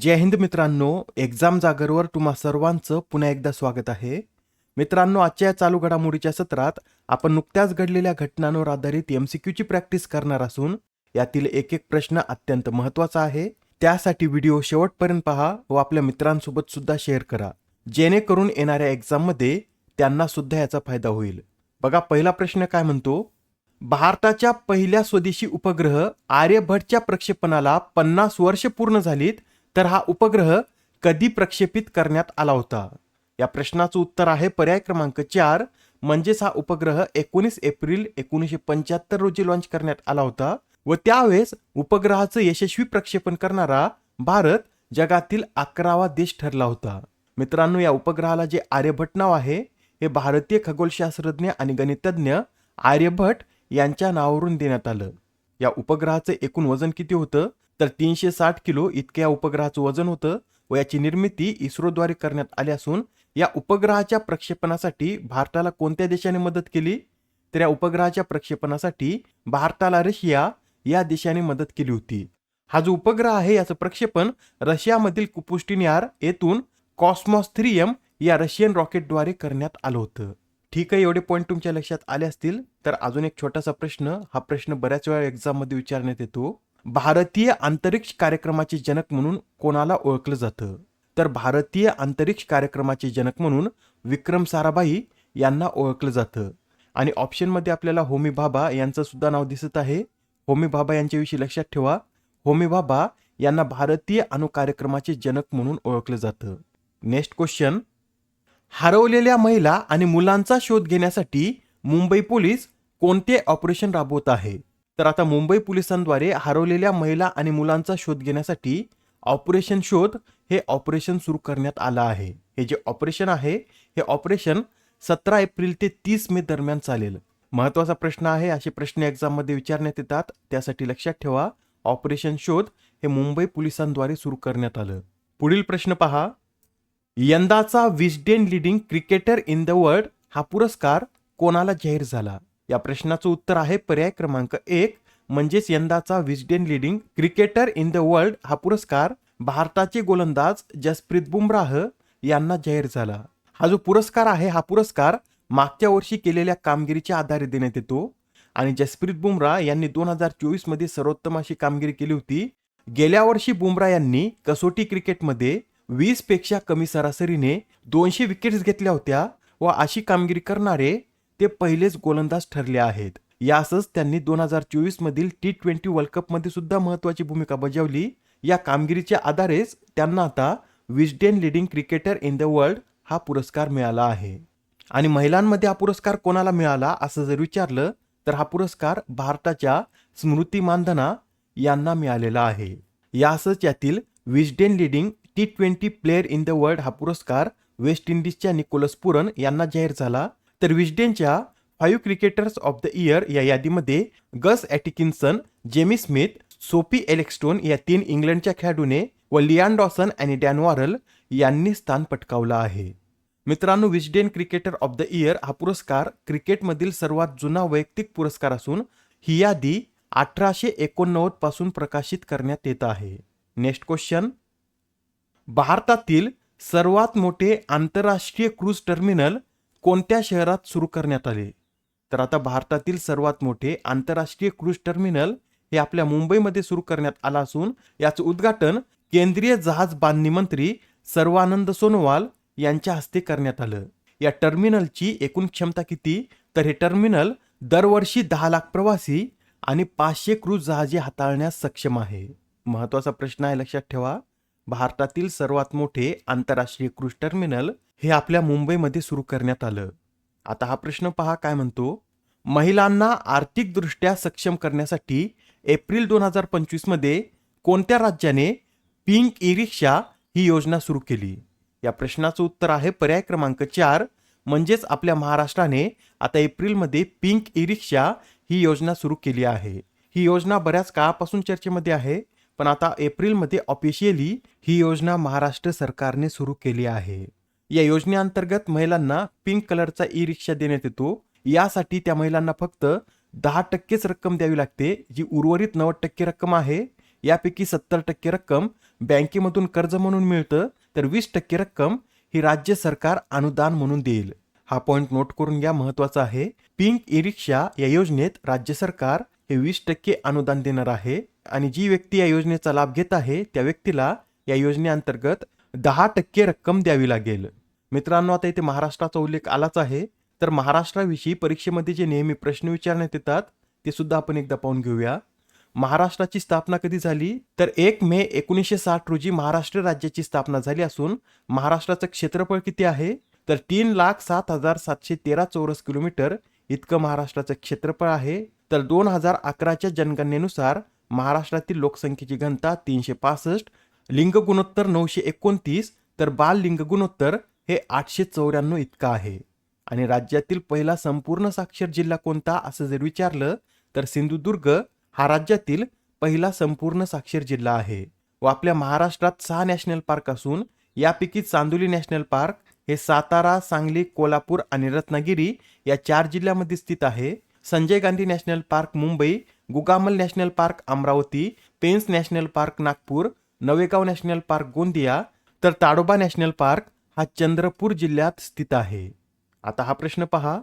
जय हिंद मित्रांनो एक्झाम जागरवर तुम्हा सर्वांचं पुन्हा एकदा स्वागत आहे. मित्रांनो आजच्या या चालू घडामोडीच्या सत्रात आपण नुकत्याच घडलेल्या घटनांवर आधारित एमसीक्यूची प्रॅक्टिस करणार असून यातील एक एक प्रश्न अत्यंत महत्त्वाचा आहे. त्यासाठी व्हिडिओ शेवटपर्यंत पहा व आपल्या मित्रांसोबत सुद्धा शेअर करा. जेणेकरून येणाऱ्या एक्झाममध्ये त्यांना सुद्धा याचा फायदा होईल. बघा पहिला प्रश्न काय म्हणतो? भारताच्या पहिल्या स्वदेशी उपग्रह आर्यभट्टच्या प्रक्षेपणाला पन्नास वर्ष पूर्ण झालीत तर हा उपग्रह कधी प्रक्षेपित करण्यात आला होता? या प्रश्नाचं उत्तर आहे पर्याय क्रमांक चार. म्हणजेच हा उपग्रह एकोणीस एप्रिल एकोणीसशे पंच्याहत्तर रोजी लॉन्च करण्यात आला होता व त्यावेळेस उपग्रहाचं यशस्वी प्रक्षेपण करणारा भारत जगातील अकरावा देश ठरला होता. मित्रांनो या उपग्रहाला जे आर्यभट नाव आहे हे भारतीय खगोलशास्त्रज्ञ आणि गणितज्ञ आर्यभट यांच्या नावावरून देण्यात आलं. या उपग्रहाचं एकूण वजन किती होतं? तर तीनशे साठ किलो इतक्या या उपग्रहाचं वजन होतं व याची निर्मिती इस्रोद्वारे करण्यात आली असून या उपग्रहाच्या प्रक्षेपणासाठी भारताला कोणत्या देशाने मदत केली? तर या उपग्रहाच्या प्रक्षेपणासाठी भारताला रशिया या देशाने मदत केली होती. हा जो उपग्रह आहे याचं प्रक्षेपण रशियामधील कुपुष्टिन्यार येथून कॉस्मॉस्थ्रियम या रशियन रॉकेटद्वारे करण्यात आलं होतं. ठीक आहे एवढे पॉईंट तुमच्या लक्षात आले असतील तर अजून एक छोटासा प्रश्न हा प्रश्न बऱ्याच वेळा एक्झाममध्ये विचारण्यात येतो. भारतीय अंतरिक्ष कार्यक्रमाचे जनक म्हणून कोणाला ओळखलं जातं? तर भारतीय अंतरिक्ष कार्यक्रमाचे जनक म्हणून विक्रम साराभाई यांना ओळखलं जातं. आणि ऑप्शनमध्ये आपल्याला होमी भाभा यांचं सुद्धा नाव दिसत आहे. होमी भाभा यांच्याविषयी लक्षात ठेवा. होमी भाभा यांना भारतीय अणु कार्यक्रमाचे जनक म्हणून ओळखलं जातं. नेक्स्ट क्वेश्चन हरवलेल्या महिला आणि मुलांचा शोध घेण्यासाठी मुंबई पोलीस कोणते ऑपरेशन राबवत आहे? तर आता मुंबई पोलिसांद्वारे हरवलेल्या महिला आणि मुलांचा शोध घेण्यासाठी ऑपरेशन शोध हे ऑपरेशन सुरू करण्यात आलं आहे. हे जे ऑपरेशन आहे हे ऑपरेशन सतरा एप्रिल ते तीस मे दरम्यान चालेल. महत्त्वाचा प्रश्न आहे असे प्रश्न एक्झाममध्ये विचारण्यात येतात. त्यासाठी लक्षात ठेवा ऑपरेशन शोध हे मुंबई पोलिसांद्वारे सुरू करण्यात आलं. पुढील प्रश्न पहा. यंदाचा Wisden leading cricketer in the world हा पुरस्कार कोणाला जाहीर झाला? या प्रश्नाचं उत्तर आहे पर्याय क्रमांक एक म्हणजेच यंदाचा Wisden leading cricketer in the world हा पुरस्कार भारताचे गोलंदाज जसप्रीत बुमराह यांना जाहीर झाला. हा जो पुरस्कार आहे हा पुरस्कार मागच्या वर्षी केलेल्या कामगिरीच्या आधारे देण्यात येतो आणि जसप्रीत बुमराह यांनी दोन हजार चोवीसमध्ये सर्वोत्तम अशी कामगिरी केली होती. गेल्या वर्षी बुमराह यांनी कसोटी क्रिकेटमध्ये वीसपेक्षा कमी सरासरीने दोनशे विकेट्स घेतल्या होत्या व अशी कामगिरी करणारे ते पहिलेच गोलंदाज ठरले आहेत. यासच त्यांनी दोन हजार चोवीस मधील टी ट्वेंटी वर्ल्ड कपमध्ये सुद्धा महत्वाची भूमिका बजावली. या कामगिरीच्या आधारेच त्यांना आता Wisden leading cricketer in the world हा पुरस्कार मिळाला आहे. आणि महिलांमध्ये हा पुरस्कार कोणाला मिळाला असं जर विचारलं तर हा पुरस्कार भारताच्या स्मृती मानधना यांना मिळालेला आहे. यासच यातील Wisden leading T twenty player in the world हा पुरस्कार वेस्ट इंडिजच्या निकोलस पुरन यांना जाहीर झाला. तर विजडेनच्या five cricketers of the year या यादीमध्ये गस ॲटिकिन्सन जेमी स्मिथ सोपी एलेक्स्टोन या तीन इंग्लंडच्या खेळाडूने व लियान डॉसन आणि डॅन वॉरल यांनी स्थान पटकावलं आहे. मित्रांनो Wisden cricketer of the year हा पुरस्कार क्रिकेटमधील सर्वात जुना वैयक्तिक पुरस्कार असून ही यादी अठराशे एकोणनव्वदपासून प्रकाशित करण्यात येत आहे. नेक्स्ट क्वेश्चन भारतातील सर्वात मोठे आंतरराष्ट्रीय क्रूज टर्मिनल कोणत्या शहरात सुरू करण्यात आले? तर आता भारतातील सर्वात मोठे आंतरराष्ट्रीय क्रूज टर्मिनल हे आपल्या मुंबईमध्ये सुरू करण्यात आलं असून याचं उद्घाटन केंद्रीय जहाज बांधणी मंत्री सर्वानंद सोनोवाल यांच्या हस्ते करण्यात आलं. या टर्मिनलची एकूण क्षमता किती? तर हे टर्मिनल दरवर्षी दहा लाख प्रवासी आणि पाचशे क्रूज जहाजे हाताळण्यास सक्षम आहे. महत्त्वाचा प्रश्न आहे लक्षात ठेवा. भारतातील सर्वात मोठे आंतरराष्ट्रीय क्रूज टर्मिनल हे आपल्या मुंबईमध्ये सुरू करण्यात आलं. आता हा प्रश्न पहा काय म्हणतो? महिलांना आर्थिकदृष्ट्या सक्षम करण्यासाठी एप्रिल दोन हजार पंचवीसमध्ये कोणत्या राज्याने पिंक ई रिक्षा ही योजना सुरू केली? या प्रश्नाचं उत्तर आहे पर्याय क्रमांक चार म्हणजेच आपल्या महाराष्ट्राने आता एप्रिलमध्ये पिंक ई रिक्षा ही योजना सुरू केली आहे. ही योजना बऱ्याच काळापासून चर्चेमध्ये आहे. पण आता एप्रिलमध्ये ऑफिशियली ही योजना महाराष्ट्र सरकारने सुरू केली आहे. या योजनेअंतर्गत महिलांना पिंक कलरचा ई रिक्षा देण्यात येतो. यासाठी त्या महिलांना फक्त दहा टक्केच रक्कम द्यावी लागते जी उर्वरित नव्वद टक्के रक्कम आहे. यापैकी सत्तर टक्के रक्कम बँकेमधून कर्ज म्हणून मिळतं तर वीस टक्के रक्कम ही राज्य सरकार अनुदान म्हणून देईल. हा पॉईंट नोट करून घ्या महत्त्वाचा आहे. पिंक ई रिक्षा या योजनेत राज्य सरकार हे वीस टक्के अनुदान देणार आहे. आणि जी व्यक्ती या योजनेचा लाभ घेत आहे त्या व्यक्तीला या योजनेअंतर्गत दहा टक्के रक्कम द्यावी लागेल. मित्रांनो आता इथे महाराष्ट्राचा उल्लेख आलाच आहे. तर महाराष्ट्राविषयी परीक्षेमध्ये जे नेहमी प्रश्न विचारण्यात येतात ते सुद्धा आपण एकदा पाहून घेऊया. महाराष्ट्राची स्थापना कधी झाली? तर एक मे एकोणीसशे साठ रोजी महाराष्ट्र राज्याची स्थापना झाली असून महाराष्ट्राचं क्षेत्रफळ किती आहे? तर तीन लाख सात हजार सातशे तेरा चौरस किलोमीटर इतकं महाराष्ट्राचं क्षेत्रफळ आहे. तर दोन हजार अकराच्या जनगणनेनुसार महाराष्ट्रातील लोकसंख्येची घनता तीनशे पासष्ट लिंग गुणोत्तर नऊशे एकोणतीस तर बाल लिंग गुणोत्तर हे आठशे चौऱ्याण्णव इतकं आहे. आणि राज्यातील पहिला संपूर्ण साक्षर जिल्हा कोणता असं जर विचारलं तर सिंधुदुर्ग हा राज्यातील पहिला संपूर्ण साक्षर जिल्हा आहे. व आपल्या महाराष्ट्रात सहा नॅशनल पार्क असून यापैकी चांदोली नॅशनल पार्क हे सातारा सांगली कोल्हापूर आणि रत्नागिरी या चार जिल्ह्यामध्ये स्थित आहे. Sanjay Gandhi national park Mumbai Gugamal national park Amravati Pench national park Nagpur Navegaon national park Gondia तर ताडोबा नॅशनल पार्क हा चंद्रपूर जिल्ह्यात स्थित आहे. आता हा प्रश्न पहा.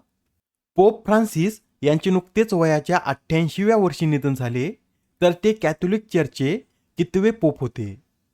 पोप फ्रान्सिस यांचे नुकतेच वयाच्या अठ्ठ्याऐंशीव्या वर्षी निधन झाले तर ते कॅथोलिक चर्चचे कितवे पोप होते?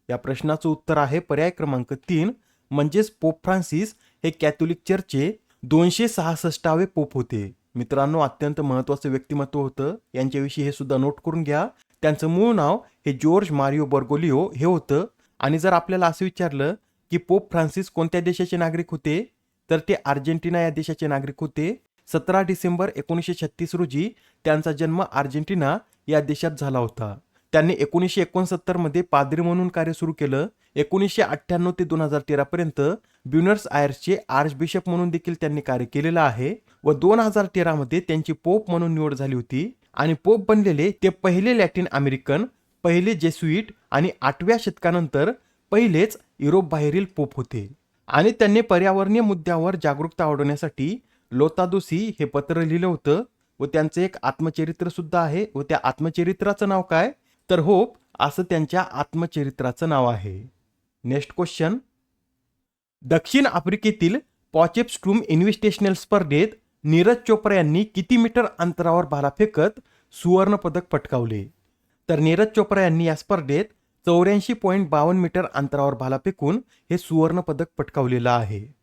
या प्रश्नाचं उत्तर आहे पर्याय क्रमांक तीन म्हणजेच पोप फ्रान्सिस हे कॅथोलिक चर्चचे दोनशे सहासष्टावे पोप होते. मित्रांनो अत्यंत महत्वाचं व्यक्तिमत्व होतं. यांच्याविषयी हे सुद्धा नोट करून घ्या. त्यांचं मूळ नाव हे जॉर्ज मारिओ बर्गोलिओ हे होतं. आणि जर आपल्याला असं विचारलं की पोप फ्रान्सिस कोणत्या देशाचे नागरिक होते? तर ते अर्जेंटिना या देशाचे नागरिक होते. सतरा डिसेंबर एकोणीसशे छत्तीस रोजी त्यांचा जन्म अर्जेंटिना या देशात झाला होता. त्यांनी एकोणीसशे एकोणसत्तरमध्ये पादरी म्हणून कार्य सुरू केलं. एकोणीसशे अठ्ठ्याण्णव ते दोन हजार तेरापर्यंत ब्युनर्स आयर्सचे आर्चबिशप म्हणून देखील त्यांनी कार्य केलेलं आहे व दोन हजार तेरामध्ये त्यांची पोप म्हणून निवड झाली होती. आणि पोप बनलेले ते पहिले लॅटिन अमेरिकन पहिले जेसुईट आणि आठव्या शतकानंतर पहिलेच युरोप बाहेरील पोप होते. आणि त्यांनी पर्यावरणीय मुद्द्यावर जागरूकता वाढवण्यासाठी लोतादोसी हे पत्र लिहिलं होतं व त्यांचं एक आत्मचरित्र सुद्धा आहे व त्या आत्मचरित्राचं नाव काय? तर होप असं त्यांच्या आत्मचरित्राचं नाव आहे. Next question. दक्षिण आफ्रिकेतील पॉचेपस्ट्रूम इन्व्हिस्टेशनल स्पर्धेत नीरज चोप्रा यांनी किती मीटर अंतरावर भाला फेकत सुवर्णपदक पटकावले? तर नीरज चोप्रा यांनी या स्पर्धेत चौऱ्याऐंशी पॉईंट बावन्न मीटर अंतरावर भाला फेकून हे सुवर्णपदक पटकावलेलं आहे.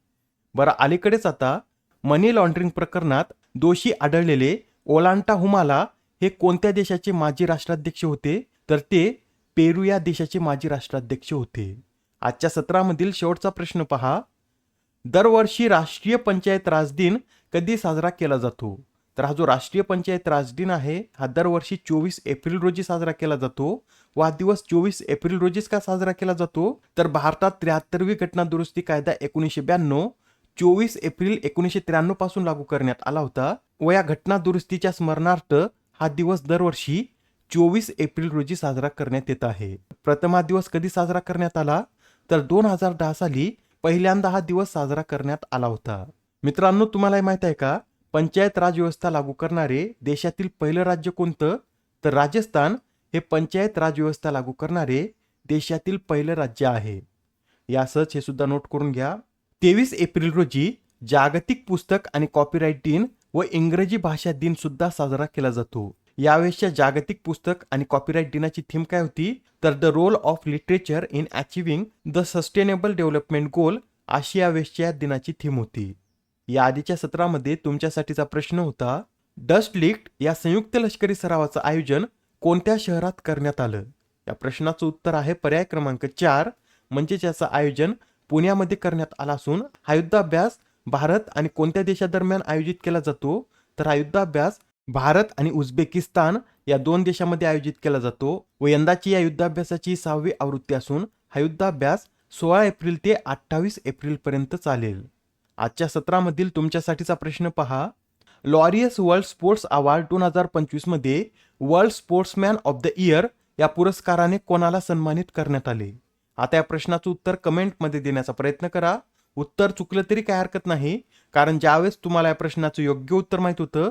बरं अलीकडेच आता मनी लॉन्ड्रिंग प्रकरणात दोषी आढळलेले ओलांटा हुमाला हे कोणत्या देशाचे माजी राष्ट्राध्यक्ष होते? तर ते पेरू या देशाचे माजी राष्ट्राध्यक्ष होते. आजच्या सत्रामधील शेवटचा प्रश्न पहा. दरवर्षी राष्ट्रीय पंचायत राज दिन कधी साजरा केला जातो? तर हा जो राष्ट्रीय पंचायत राज दिन आहे हा दरवर्षी चोवीस एप्रिल रोजी साजरा केला जातो व हा दिवस चोवीस एप्रिल रोजीच का साजरा केला जातो? तर भारतात त्र्याहत्तरवी घटना दुरुस्ती कायदा एकोणीसशे ब्याण्णव चोवीस एप्रिल एकोणीसशे त्र्याण्णवपासून लागू करण्यात आला होता व या घटना दुरुस्तीच्या स्मरणार्थ हा दिवस दरवर्षी चोवीस एप्रिल रोजी साजरा करण्यात येत आहे. प्रथम हा दिवस कधी साजरा करण्यात आला? तर दोन हजार दहा साली पहिल्यांदा हा दिवस साजरा करण्यात आला होता. मित्रांनो तुम्हाला हे माहीत आहे का? पंचायत राज व्यवस्था लागू करणारे देशातील पहिलं राज्य कोणतं? तर राजस्थान हे पंचायत राज व्यवस्था लागू करणारे देशातील पहिलं राज्य आहे. यासच हे सुद्धा नोट करून घ्या. तेवीस एप्रिल रोजी जागतिक पुस्तक आणि कॉपीराईट दिन व इंग्रजी भाषा दिन सुद्धा साजरा केला जातो. यावेळेसच्या जागतिक पुस्तक आणि कॉपीराईट दिनाची थीम काय होती? तर the role of literature in achieving the sustainable development goal अशी यावेळेसच्या या दिनाची थीम होती. या आधीच्या सत्रामध्ये तुमच्यासाठीचा प्रश्न होता डस्ट लिक्ट या संयुक्त लष्करी सरावाचं आयोजन कोणत्या शहरात करण्यात आलं? या प्रश्नाचं उत्तर आहे पर्याय क्रमांक चार म्हणजेच याचं आयोजन पुण्यामध्ये करण्यात आला असून हा युद्धाभ्यास भारत आणि कोणत्या देशादरम्यान आयोजित केला जातो? तर हा युद्धाभ्यास भारत आणि उझबेकिस्तान या दोन देशामध्ये आयोजित केला जातो व यंदाची या युद्धाभ्यासाची सहावी आवृत्ती असून हा युद्धाभ्यास सोळा एप्रिल ते अठ्ठावीस एप्रिल पर्यंत चालेल. आजच्या सत्रामधील तुमच्यासाठीचा प्रश्न पहा. लॉरियस वर्ल्ड स्पोर्ट्स अवॉर्ड दोन हजार पंचवीसमध्ये world sportsman of the year या पुरस्काराने कोणाला सन्मानित करण्यात आले? आता या प्रश्नाचं उत्तर कमेंटमध्ये देण्याचा प्रयत्न करा. उत्तर चुकलं तरी काय हरकत नाही कारण ज्यावेळेस तुम्हाला या प्रश्नाचं योग्य उत्तर माहीत होतं